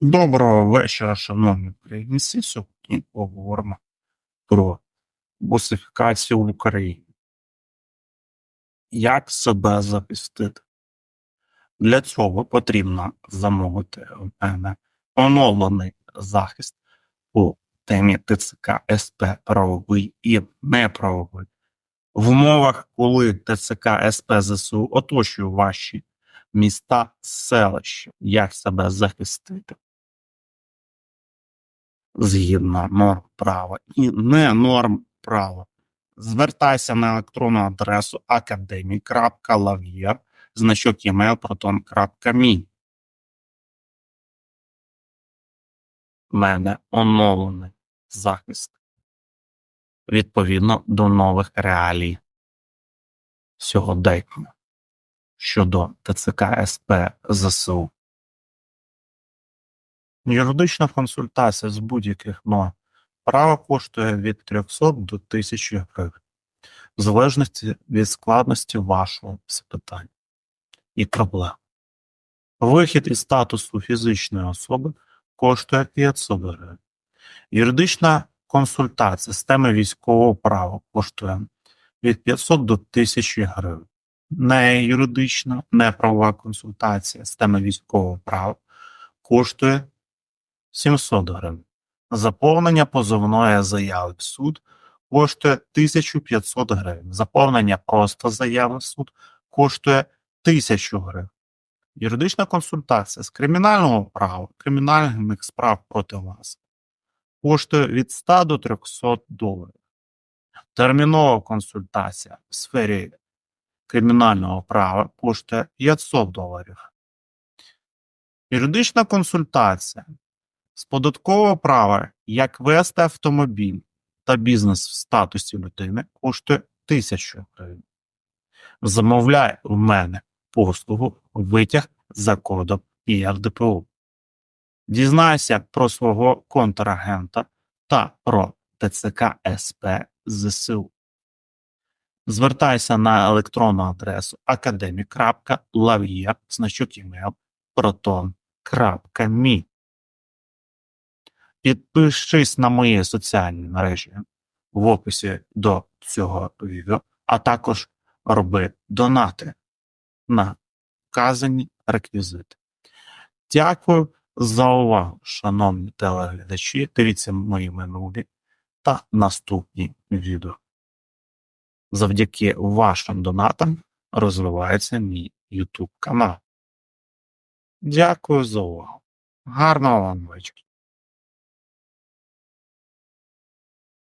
Доброго вечора, шановні українці. Сьогодні поговоримо про бусифікацію в Україні. Як себе захистити? Для цього потрібно замовити у мене оновлений захист по темі ТЦК СП правовий і неправовий. В умовах, коли ТЦК СП ЗСУ оточує ваші міста, селища, як себе захистити? Згідно норм права і не норм права. Звертайся на електронну адресу academy.lavia значок email proton.me. В мене оновлений захист відповідно до нових реалій сьогодення щодо ТЦК СП ЗСУ. Юридична консультація з будь-яких норм права коштує від 300 до 1000 гривень, в залежності від складності вашого запитання і проблем. Вихід із статусу фізичної особи коштує 500 гривень. Юридична консультація з теми військового права коштує від 500 до 1000 гривень. Не юридична, не правова консультація з теми військового права коштує 700 гривень. Заповнення позовної заяви в суд коштує 1500 гривень. Заповнення просто заяви в суд коштує 1000 гривень. Юридична консультація з кримінального права, кримінальних справ проти вас коштує від 100 до 300 доларів. Термінова консультація в сфері кримінального права коштує 500 доларів. Юридична консультація з податкового права, як вести автомобіль та бізнес в статусі людини, коштує 1000 гривень. Замовляй у мене послугу витяг за кодом ІРДПУ. Дізнайся про свого контрагента та про ТЦК СП ЗСУ. Звертайся на електронну адресу academic.lavia значок email proton.me Підпишись на мої соціальні мережі в описі до цього відео, а також роби донати на вказані реквізити. Дякую за увагу, шановні телеглядачі. Дивіться мої минулі та наступні відео. Завдяки вашим донатам розвивається мій YouTube канал. Дякую за увагу. Гарного вам вечора.